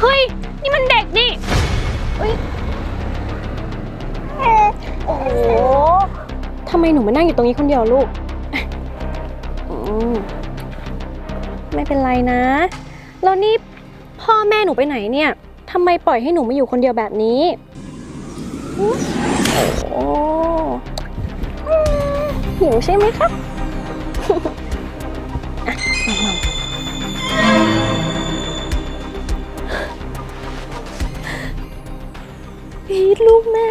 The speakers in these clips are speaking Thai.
เฮ้ย นี่มันเด็กนี่เฮ้ยโอ้โหทำไมหนูมานั่งอยู่ตรงนี้คนเดียวลูกอืมไม่เป็นไรนะ แล้วนี่พ่อแม่หนูไปไหนเนี่ยทำไมปล่อยให้หนูมาอยู่คนเดียวแบบนี้ โอ้ หิวใช่ไหมครับอะมาๆพีทลูกแม่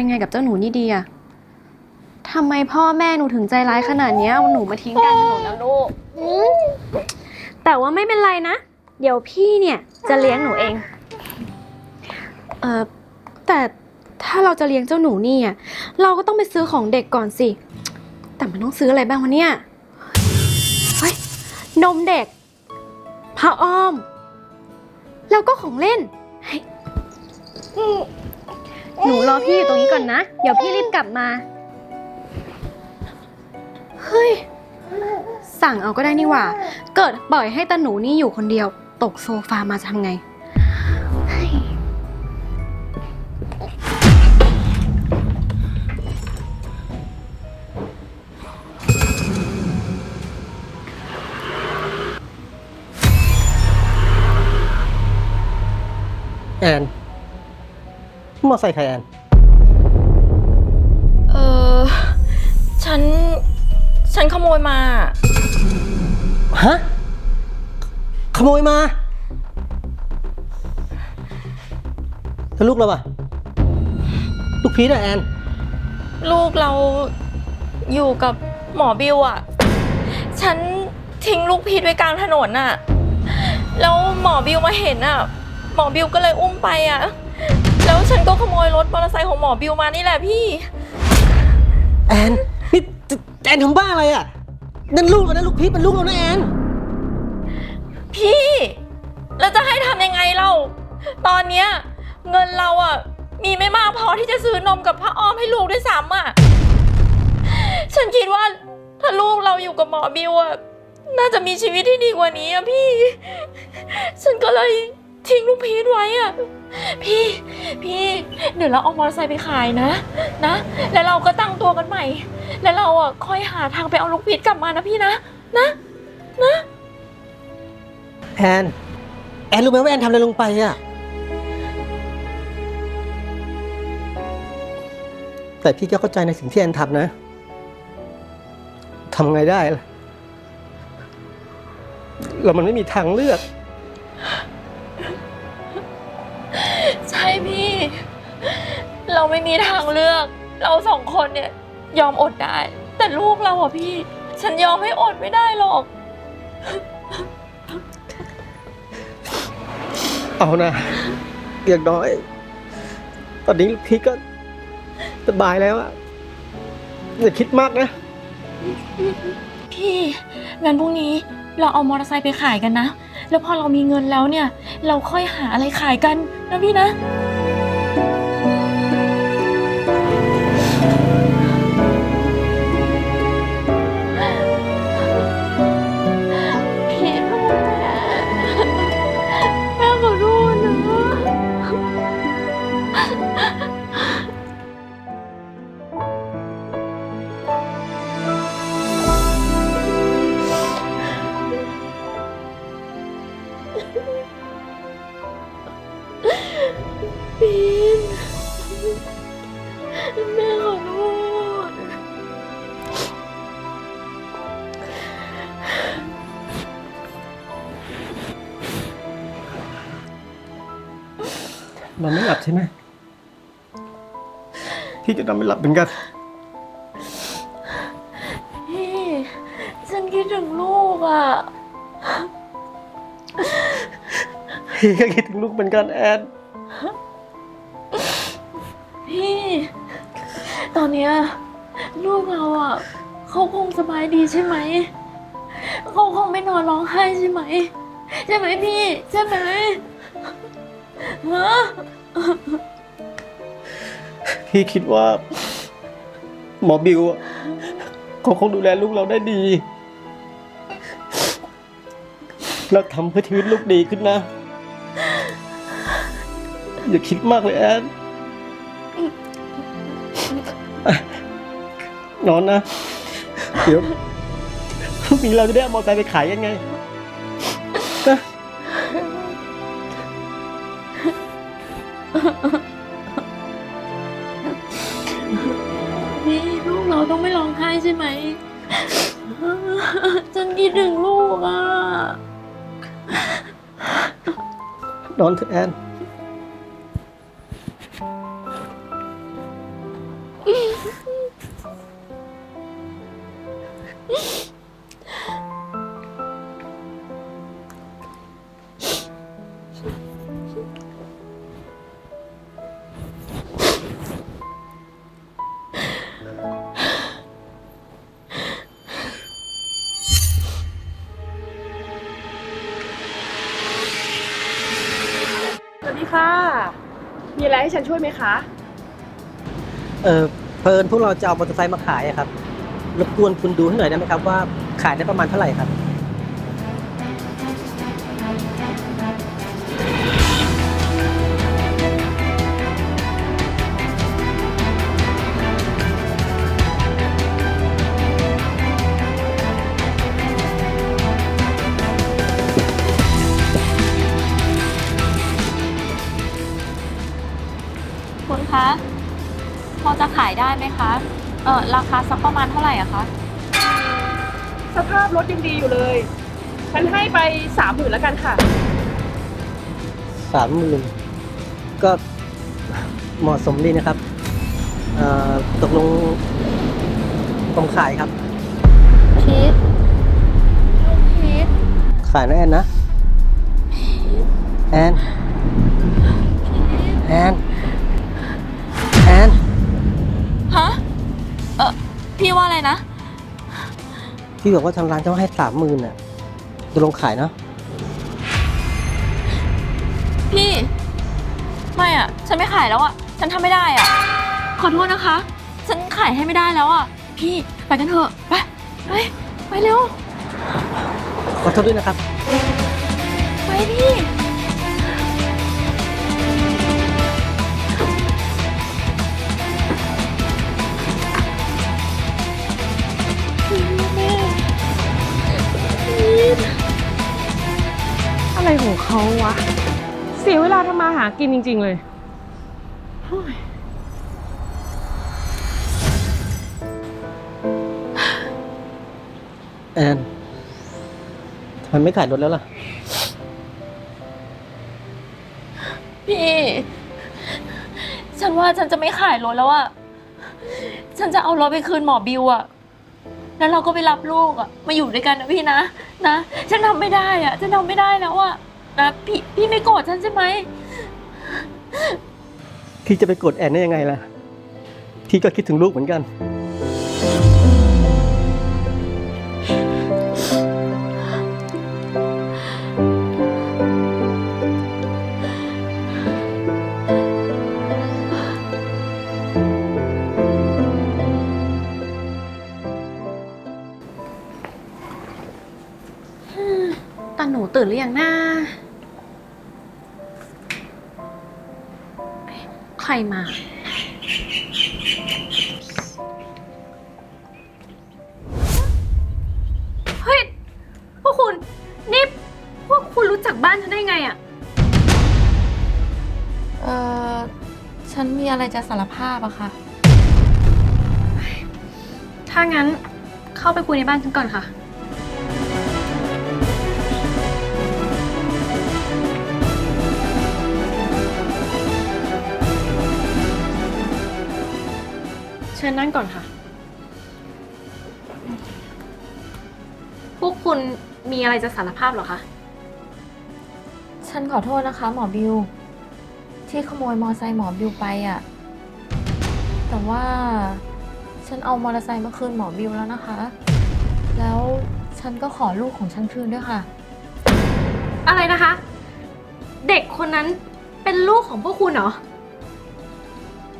ยังไงกับเจ้าหนูนี่ดีอะทำไมพ่อแม่หนูถึงใจร้ายขนาดเนี้ยเอาหนูมาทิ้งกลางถนนแล้วลูกอืมแต่ว่าไม่เป็นไรนะ เดี๋ยวพี่เนี่ยจะเลี้ยงหนูเอง เออแต่ถ้าเราจะเลี้ยงเจ้าหนูนี่อะเราก็ต้องไปซื้อของเด็กก่อนสิ แต่มันต้องซื้ออะไรบ้างวะเนี่ย เฮ้ย นมเด็กผ้าอ้อม แล้วก็ของเล่นเฮ้ย หนูรอพี่อยู่ตรงนี้ก่อนนะ เดี๋ยวพี่รีบกลับมา เฮ้ย สั่งเอาก็ได้นี่หว่า เกิดปล่อยให้ตาหนูนี่อยู่คนเดียว ตกโซฟามาจะทำไง แอน มอไซค์ใครแอน เออฉัน ฉันขโมยมา ฮะ ขโมยมา แล้วลูกเราอะลูกพีทอะแอน ลูกเราอยู่กับหมอบิวอะฉันทิ้งลูกพีทไว้กลางถนนน่ะแล้วหมอบิวมาเห็นอะหมอบิวก็เลยอุ้มไปอะ แล้วฉันก็ขโมยรถมอเตอร์ไซค์ของหมอบิวมานี่แหละพี่ แอนนี่แอนทำบ้าอะไรอะนั่นลูกเรานะลูกพีทเป็นลูกเรานะแอนพี่ แล้วจะให้ทำยังไงเรา ตอนเนี้ยเงินเราอะมีไม่มากพอที่จะซื้อนมกับผ้าอ้อมให้ลูกด้วยซ้ำอะฉันคิดว่าถ้าลูกเราอยู่กับหมอบิวอะน่าจะมีชีวิตที่ดีกว่านี้อะพี่ ฉันก็เลย ทิ้งลูกพีทไว้อะพี่ พี่เดี๋ยวเราเอามอเตอร์ไซค์ไปขายนะ นะ แล้วเราก็ตั้งตัวกันใหม่ แล้วเราอะค่อยหาทางไปเอาลูกพีทกลับมานะพี่นะ นะ นะ แอน แอนรู้ไหมว่าแอนทำอะไรลงไปอะแต่พี่ก็เข้าใจในสิ่งที่แอนทำนะทำไงได้ล่ะเรามันไม่มีทางเลือก เราไม่มีทางเลือก เราสองคนเนี่ยยอมอดได้ แต่ลูกเราอะพี่ ฉันยอมให้อดไม่ได้หรอก เอานะอย่างน้อย ตอนนี้พี่ก็สบายแล้วอะอย่าคิดมากนะ พี่งั้นพรุ่งนี้เราเอามอเตอร์ไซค์ไปขายกันนะ แล้วพอเรามีเงินแล้วเนี่ย เราค่อยหาอะไรขายกันนะพี่นะ นอนไม่หลับเหมือนกัน พี่ ฉันคิดถึงลูกอะ พี่ก็คิดถึงลูกเหมือนกันแอน พี่ ตอนเนี้ยลูกเราอะ เขาคงสบายดีใช่ไหม เขาคงไม่นอนร้องไห้ใช่ไหม ใช่ไหมพี่ ใช่ไหมฮะ พี่คิดว่า หมอบิวอะเขาคงดูแลลูกเราได้ดีแล้วทำเพื่อชีวิตลูกดีขึ้นนะ อย่าคิดมากเลยแอนนอนนะ เดี๋ยวพรุ่งนี้เราจะได้เอามอเตอร์ไซค์ไปขายยังไงนะ ไม่ร้องไห้ใช่ไหม ฉันคิดถึงลูกอะ นอนเถอะแอน ไรให้ฉันช่วยไหมคะ เออเพลินพวกเราจะเอามอเตอร์ไซค์มาขายอะครับ รบกวนคุณดูให้หน่อยได้ไหมครับว่าขายได้ประมาณเท่าไหร่ครับ ออราคาสักประมาณเท่าไหร่อะคะ สภาพรถยังดีอยู่เลย ฉันให้ไปสามหมื่นแล้วกันค่ะ สามหมื่นก็เหมาะสมดีนะครับเอ่อตกลงผมขายครับ พีทลูกพีทขายนะแอนนะ แอนแอน นะ พี่บอกว่าทางร้านจะให้สามหมื่นอะตกลงขายเนาะพี่ ไม่อะฉันไม่ขายแล้วอะฉันทำไม่ได้อะขอโทษนะคะ ฉันขายให้ไม่ได้แล้วอะพี่ไปกันเถอะ ไปไปไปเร็ว ขอโทษด้วยนะครับ ไปพี่ เขาวะ เสียเวลาทำมาหากินจริง ๆ เลยแอนทำไมไม่ขายรถแล้วล่ะ พี่ ฉันว่าฉันจะไม่ขายรถแล้วอะฉันจะเอารถไปคืนหมอบิวอะแล้วเราก็ไปรับลูกอะมาอยู่ด้วยกันนะพี่นะ นะ ฉันทำไม่ได้อะฉันทำไม่ได้แล้วอะ นะพี่พี่ไม่โกรธฉันใช่ไหมพี่จะไปกดแอนได้ยังไงล่ะพี่ก็คิดถึงลูกเหมือนกันตาหนูตื่นหรือยังนะ รมา เฮ้ย พวกคุณ นี่ พวกคุณรู้จักบ้านฉันได้ไงอะเออฉันมีอะไรจะสารภาพอะค่ะ ถ้างั้นเข้าไปคุยในบ้านฉันก่อนค่ะ ญนั่งก่อนค่ะ พวกคุณมีอะไรจะสารภาพเหรอคะ ฉันขอโทษนะคะ หมอบิว ที่ขโมยมอไซค์หมอบิวไปอะ่ะ แต่ว่าฉันเอามอเตอร์ไซค์มาคืนหมอบิวแล้วนะคะ แล้วฉันก็ขอลูกของฉันคืนด้วยค่ะ อะไรนะคะ เด็กคนนั้นเป็นลูกของพวกคุณเหรอ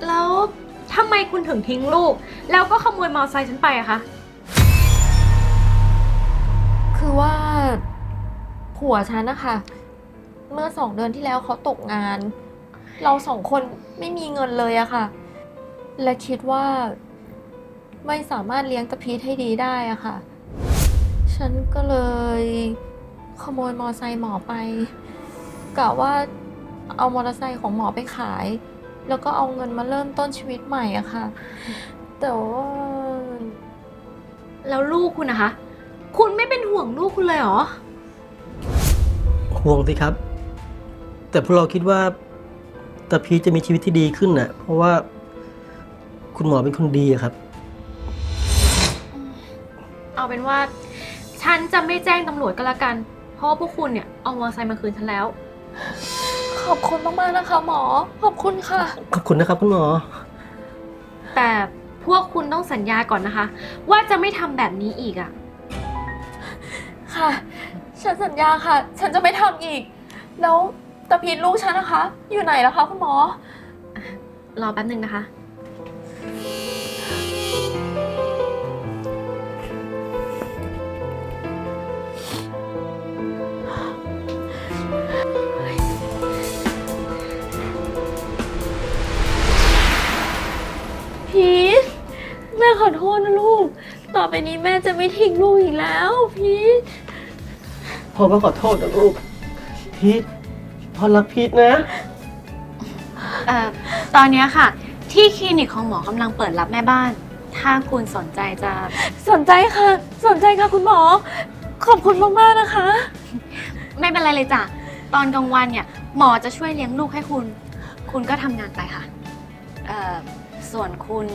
แล้ว ทำไมคุณถึงทิ้งลูก แล้วก็ขโมยมอเตอร์ไซค์ฉันไปอะคะ คือว่า ผัวฉันนะคะ เมื่อสองเดือนที่แล้วเขาตกงาน เราสองคนไม่มีเงินเลยอะค่ะ และคิดว่า ไม่สามารถเลี้ยงตะพีทให้ดีได้อะค่ะ ฉันก็เลยขโมยมอเตอร์ไซค์หมอไปกะว่าเอามอเตอร์ไซค์ของหมอไปขาย แล้วก็เอาเงินมาเริ่มต้นชีวิตใหม่อะค่ะ แต่ว่าแล้วลูกคุณนะคะ คุณไม่เป็นห่วงลูกคุณเลยเหรอ ห่วงสิครับ แต่พวกเราคิดว่าตาพีชจะมีชีวิตที่ดีขึ้นน่ะ เพราะว่าคุณหมอเป็นคนดีอะครับ เอาเป็นว่า ฉันจะไม่แจ้งตำรวจก็แล้วกัน เพราะว่าพวกคุณเนี่ยเอามอเตอร์ไซค์มาคืนฉันแล้วข อบคุณมากๆนะคะ หมอ ขอบคุณค่ะ ขอบคุณนะครับคุณหมอ แต่พวกคุณต้องสัญญาก่อนนะคะ ว่าจะไม่ทำแบบนี้อีกอะค่ะ ฉันสัญญาค่ะ ฉันจะไม่ทำอีก แล้วตะพีนลูกฉันนะคะ อยู่ไหนแล้วคะคุณหมอ รอแป๊บหนึ่งนะคะ ก ต่อไปนี้แม่จะไม่ทิ้งลูกอีกแล้วพีชพ่อก็ขอโทษนะลูก พีชพ่อรักพีชนะ เอ่อตอนเนี้ยค่ะ ที่คลินิกของหมอกำลังเปิดรับแม่บ้าน ถ้าคุณสนใจจะสนใจค่ะ สนใจค่ะคุณหมอ ขอบคุณมากๆนะคะ ไม่เป็นไรเลยจ้ะตอนกลางวันเนี่ยหมอจะช่วยเลี้ยงลูกให้คุณ คุณก็ทำงานไปค่ะเอ่อส่วนคุณ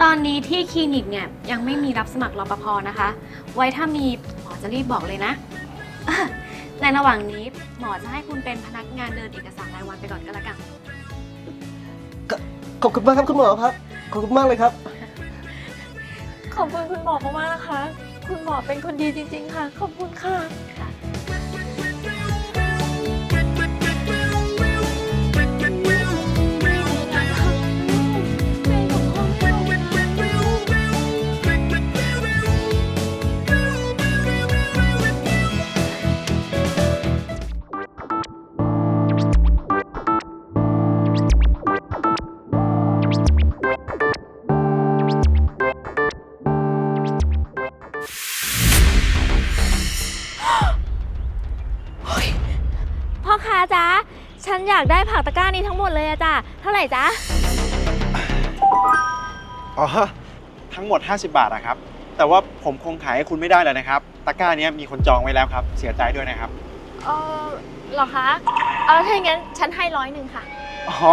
ตอนนี้ที่คลินิกเนี่ยยังไม่มีรับสมัครรปภนะคะ ไว้ถ้ามีหมอจะรีบบอกเลยนะอะในระหว่างนี้หมอจะให้คุณเป็นพนักงานเดินเอกสารรายวันไปก่อนก็แล้วกัน ขอบคุณมากครับคุณหมอครับ ขอบคุณมากเลยครับ ขอบคุณคุณหมอมากๆนะคะ คุณหมอเป็นคนดีจริง ๆ ค่ะ ขอบคุณค่ะากได้ผักตะกร้านี้ทั้งหมดเลยอะจ้ะเท่าไหร่จ๊ะอ๋อทั้งหมด 50 บาทอะครับ แต่ว่าผมคงขายให้คุณไม่ได้แล้วนะครับ ตะกร้าเนี้ยมีคนจองไว้แล้วครับ เสียใจด้วยนะครับ เออเหรอคะเออถ้าอย่างนั้นฉันให้ร้อยหนึ่งค่ะ อ๋อ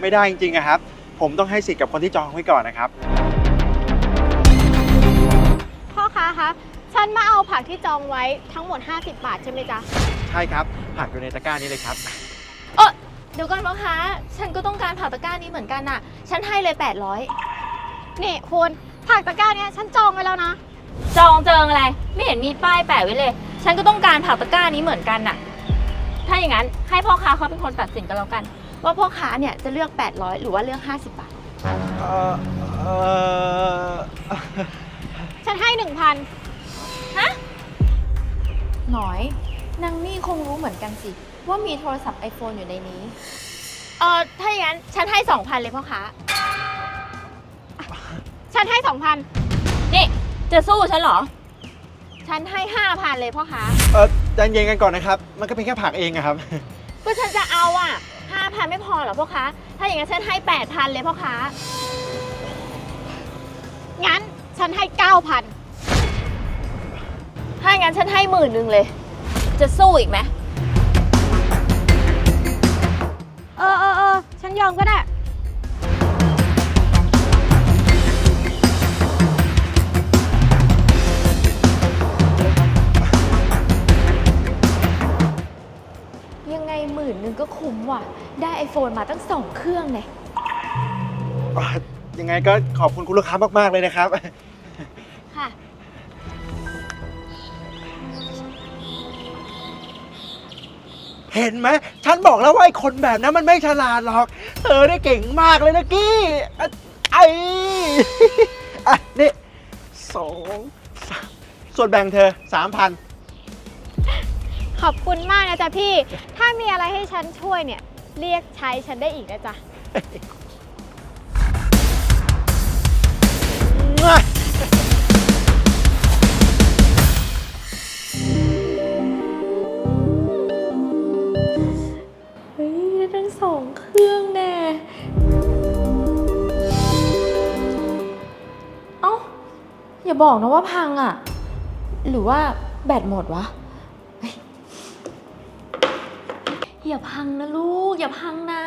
ไม่ได้จริงๆอะครับ ผมต้องให้สิทธิ์กับคนที่จองไว้ก่อนนะครับ พ่อค้าคะฉันมาเอาผักที่จองไว้ทั้งหมด 50 บาทใช่ไหมจ๊ะ ใช่ครับ ผักอยู่ในตะกร้านี้เลยครับ เออ เดี๋ยวก่อนพ่อค้าฉันก็ต้องการผักตะกร้านี้เหมือนกันน่ะ ฉันให้เลย 800 นี่คุณผักตะกร้าเนี้ยฉันจองไว้แล้วนะ จองเจิงอะไร ไม่เห็นมีป้ายแปะไว้เลย ฉันก็ต้องการผักตะกร้านี้เหมือนกันน่ะ ถ้าอย่างนั้นให้พ่อค้าเขาเป็นคนตัดสินกันแล้วกัน ว่าพ่อค้าเนี่ยจะเลือก 800 หรือว่าเลือก 50 บาท เอ่อเอ่อฉันให้1,000หน่อยนางนี่คงรู้เหมือนกันสิ ว่ามีโทรศัพท์ iPhone อยู่ในนี้ เออถ้าอย่างนั้นฉันให้2,000เลยพ่อค้าฉันให้2,000นี่จะสู้ฉันเหรอ ฉันให้5,000เลยพ่อค้าเออใจเย็นกันก่อนนะครับ มันก็เป็นแค่ผักเองอะครับ ก็ฉันจะเอาอะ5,000ไม่พอเหรอพ่อค้าถ้าอย่างนั้นฉันให้8,000เลยพ่อค้างั้นฉันให้9,000ถ้าอย่างนั้นฉันให้หมื่นหนึ่งเลย จะสู้อีกไหม เออเออเออฉันยอมก็ได้ ยังไงหมื่นนึงก็คุ้มว่ะ ได้ไอโฟนมาตั้งสองเครื่องเนี่ยยังไงก็ขอบคุณคุณลูกค้ามาก ๆ เลยนะครับ เห็นไหมฉันบอกแล้วว่าไอ้คนแบบนั้นมันไม่ฉลาดหรอก เธอได้เก่งมากเลยนะกี้อะไอ้อะนี่สองสามส่วนแบ่งเธอสามพันขอบคุณมากนะจ๊ะพี่ ถ้ามีอะไรให้ฉันช่วยเนี่ย เรียกใช้ฉันได้อีกนะจ๊ะ เอย่าบอกนะว่าพังอะหรือว่าแบตหมดวะเฮ้ยอย่าพังนะลูก อย่าพังนะ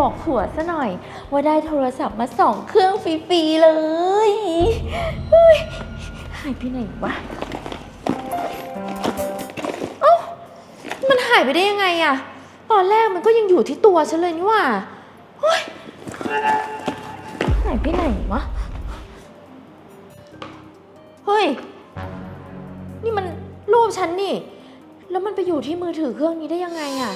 บอกผัวซะหน่อย ว่าได้โทรศัพท์มาสองเครื่องฟรีๆเลยเฮ้ยหายไปไหนวะเอ้ามันหายไปได้ยังไงอะตอนแรกมันก็ยังอยู่ที่ตัวฉันเลยนี่หว่าเฮ้ยหายไปไหนวะเฮ้ย นี่มันรูปฉันนี่ แล้วมันไปอยู่ที่มือถือเครื่องนี้ได้ยังไงอะ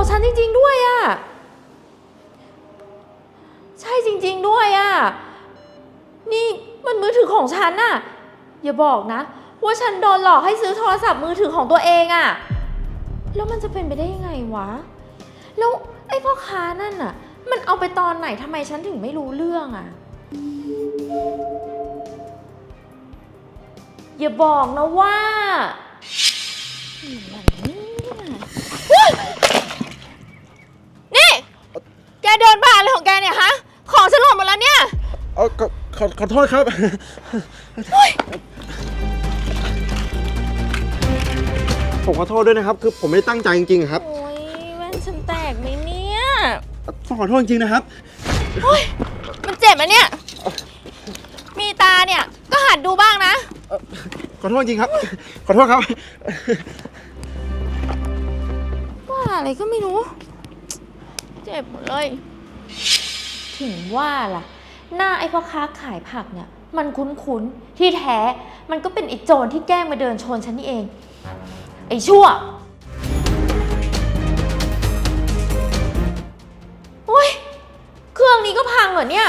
ของฉันจริง ๆ ด้วยอะใช่จริง ๆ ด้วยอะนี่มันมือถือของฉันน่ะ อย่าบอกนะ ว่าฉันโดนหลอกให้ซื้อโทรศัพท์มือถือของตัวเองอะแล้วมันจะเป็นไปได้ยังไงวะ แล้วไอ้พ่อค้านั่นน่ะ มันเอาไปตอนไหนทำไมฉันถึงไม่รู้เรื่องอะอย่าบอกนะว่าอย่างนี้นี่ แกเดินบ้าอะไรของแกเนี่ยฮะ ของฉันหล่นหมดแล้วเนี่ย เอาขอขอขอโทษครับ ผมขอโทษด้วยนะครับ คือผมไม่ได้ตั้งใจจริงๆครับ โอ้ยแว่นฉันแตกไหมเนี่ย ต้องขอโทษจริงๆนะครับมันเจ็บไหมเนี่ย มีตาเนี่ย ก็หัดดูบ้างนะ ขอโทษจริงครับ ขอโทษครับ ว่าอะไรก็ไม่รู้ เจ็บหมดเลย ถึงว่าล่ะ หน้าไอ้พ่อค้าขายผักเนี่ย มันคุ้นๆ ที่แท้ มันก็เป็นไอ้โจรที่แกล้งมาเดินชนฉันนี่เอง ไอ้ชั่วโอ้ยเครื่องนี้ก็พังเหรอเนี่ย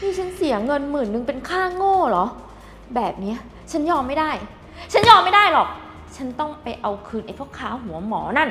นี่ฉันเสียเงินหมื่นนึงเป็นค่าโง่เหรอ แบบเนี้ยฉันยอมไม่ได้ ฉันยอมไม่ได้หรอก ฉันต้องไปเอาคืนไอ้พ่อค้าหัวหมอนั่น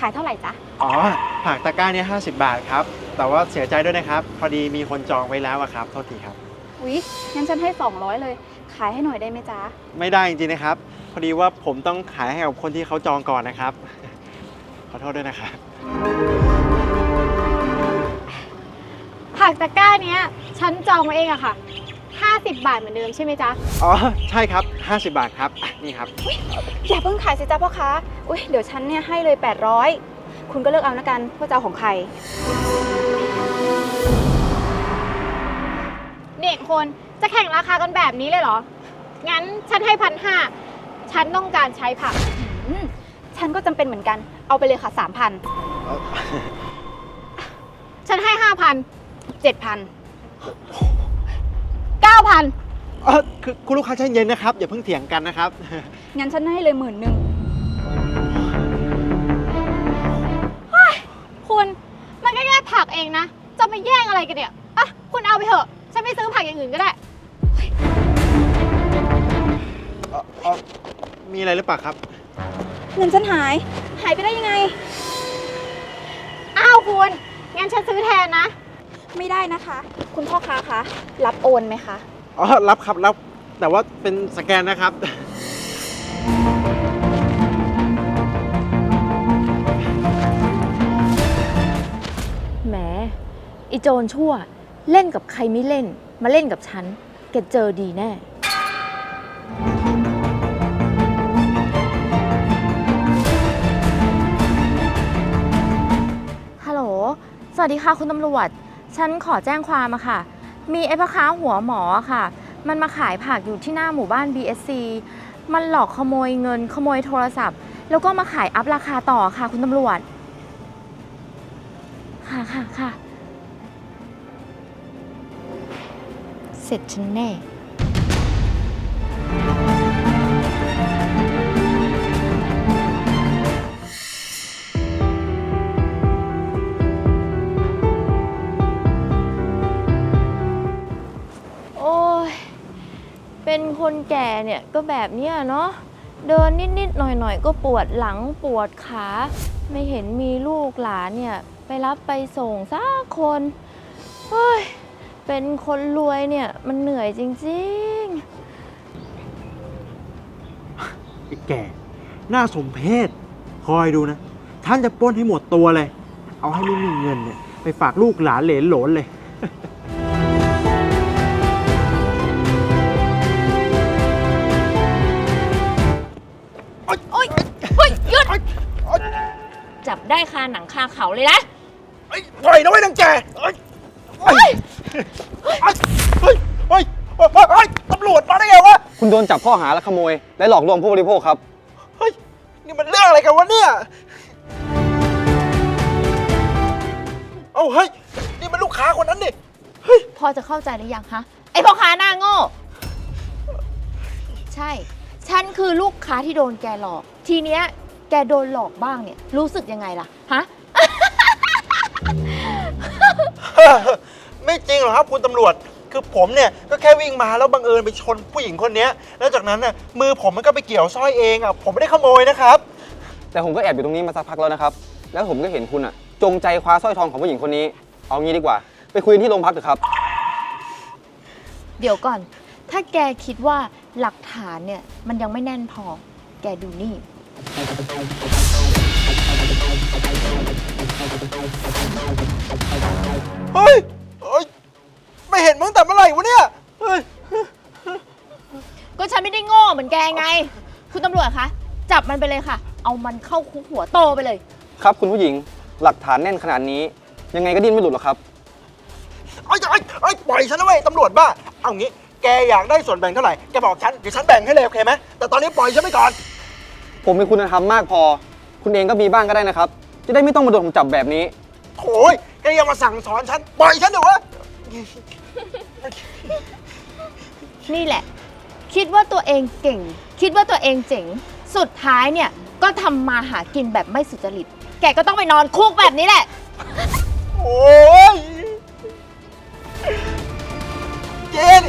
ขายเท่าไหร่จ๊ะ อ๋อ ผักตะกร้าเนี่ย50บาทครับ แต่ว่าเสียใจด้วยนะครับ พอดีมีคนจองไว้แล้วอะครับ โทษทีครับ อุ๊ย งั้นฉันให้ 200 เลย ขายให้หน่อยได้ไหมจ๊ะ ไม่ได้จริงๆนะครับ พอดีว่าผมต้องขายให้กับคนที่เขาจองก่อนนะครับ ขอโทษด้วยนะครับ ผักตะกร้าเนี้ย ฉันจองมาเองอะค่ะ 50 บาทเหมือนเดิมใช่ไหมจ๊ะ อ๋อ ใช่ครับ 50 บาทครับอะนี่ครับ อย่าเพิ่งขายสิจ้าพ่อค้าอุ้ยเดี๋ยวฉันเนี่ยให้เลย 800 คุณก็เลือกเอานะกันว่าจะเอาของใครเนี่ยคนจะแข่งราคากันแบบนี้เลยเหรอ งั้นฉันให้พันห้าฉันต้องการใช้ผัก อืมฉันก็จำเป็นเหมือนกัน เอาไปเลยค่ะ 3,000 ฉันให้ห้าพัน7,000เก้าพัน เออคือคุณลูกค้าใจเย็นนะครับ อย่าเพิ่งเถียงกันนะครับ งั้นฉันให้เลยหมื่นหนึ่งคุณมันก็แค่ผักเองนะ จะมาแย่งอะไรกันเนี่ยอะคุณเอาไปเถอะ ฉันไม่ซื้อผักอย่างอื่นก็ได้ เอ่อเอ่อมีอะไรหรือเปล่าครับ เงินฉันหาย หายไปได้ยังไง อ้าวคุณ งั้นฉันซื้อแทนนะ ไม่ได้นะคะ คุณพ่อค้าคะ รับโอนไหมคะ อ๋อรับครับรับแต่ว่าเป็นสแกนนะครับ แหมอีโจรชั่ว เล่นกับใครไม่เล่น มาเล่นกับฉัน แกเจอดีแน่ ฮัลโหล สวัสดีค่ะคุณตำรวจ ฉันขอแจ้งความอะค่ะ มีไอ้พ่อค้าหัวหมอค่ะ มันมาขายผักอยู่ที่หน้าหมู่บ้าน BSC มันหลอกขโมยเงินขโมยโทรศัพท์ แล้วก็มาขายอัพราคาต่อค่ะคุณตำรวจ ค่ะค่ะค่ะ เสร็จฉันแน่ เป็นคนแก่เนี่ยก็แบบเนี้ยเนาะเดินนิดๆหน่อยๆ ก็ปวดหลังปวดขา ไม่เห็นมีลูกหลานเนี่ย ไปรับไปส่งสักคนเฮ้ยเป็นคนรวยเนี่ยมันเหนื่อยจริงๆไอ้แก่น่าสมเพชคอยดูนะ ท่านจะปล้นให้หมดตัวเลย เอาให้ไม่มีเงินเนี่ย ไปฝากลูกหลานเหลนหลนเลย ได้คาหนังคาเขาเลยนะเฮ้ยปล่อยนะเว้ยนางแกเฮ้ยเฮ้ยเฮ้ยเฮ้ยเฮ้ยเฮ้ยเฮ้ยตำรวจมาได้ไงวะ คุณโดนจับข้อหาลักขโมย และหลอกลวงผู้บริโภคครับ เฮ้ย นี่มันเรื่องอะไรกันวะเนี่ย เอ้าเฮ้ย นี่มันลูกค้าคนนั้นดิพอจะเข้าใจหรือยังคะไอพ่อค้าหน้าโง่ ใช่ ฉันคือลูกค้าที่โดนแกหลอก ทีเนี้ยแกโดนหลอกบ้างเนี่ย รู้สึกยังไงล่ะ ฮะ ไม่จริงหรอกครับคุณตำรวจ คือผมเนี่ยก็แค่วิ่งมาแล้วบังเอิญไปชนผู้หญิงคนเนี้ยแล้วจากนั้นน่ะมือผมมันก็ไปเกี่ยวสร้อยเองอะผมไม่ได้ขโมยนะครับ แต่ผมก็แอบอยู่ตรงนี้มาสักพักแล้วนะครับ แล้วผมก็เห็นคุณอะ จงใจคว้าสร้อยทองของผู้หญิงคนนี้ เอางี้ดีกว่า ไปคุยกันที่โรงพักเถอะครับ เดี๋ยวก่อน ถ้าแกคิดว่าหลักฐานเนี่ย มันยังไม่แน่นพอ แกดูนี่ เฮ้ยเฮ้ย ไม่เห็นมึงแต่เมื่อไหร่วะเนี่ย เฮ้ย ก็ฉันไม่ได้โง่เหมือนแกไง คุณตำรวจคะ จับมันไปเลยค่ะ เอามันเข้าคุกหัวโตไปเลย ครับคุณผู้หญิงหลักฐานแน่นขนาดนี้ ยังไงก็ดิ้นไม่หลุดหรอกครับไอ้ไอ้ไอ้ยปล่อยฉันนะเว้ยตำรวจบ้า เอางี้ แกอยากได้ส่วนแบ่งเท่าไหร่ แกบอกฉัน เดี๋ยวฉันแบ่งให้เลยโอเคไหมแต่ตอนนี้ปล่อยฉันไปก่อน ผมมีคุณธรรมมากพอ คุณเองก็มีบ้างก็ได้นะครับ จะได้ไม่ต้องมาโดนผมจับแบบนี้โถยแกยังมาสั่งสอนฉันปล่อยฉันเดี๋ยววะนี่แหละ คิดว่าตัวเองเก่ง คิดว่าตัวเองเจ๋ง สุดท้ายเนี่ยก็ทำมาหากินแบบไม่สุจริต แกก็ต้องไปนอนคุกแบบนี้แหละ โอ้ยเจน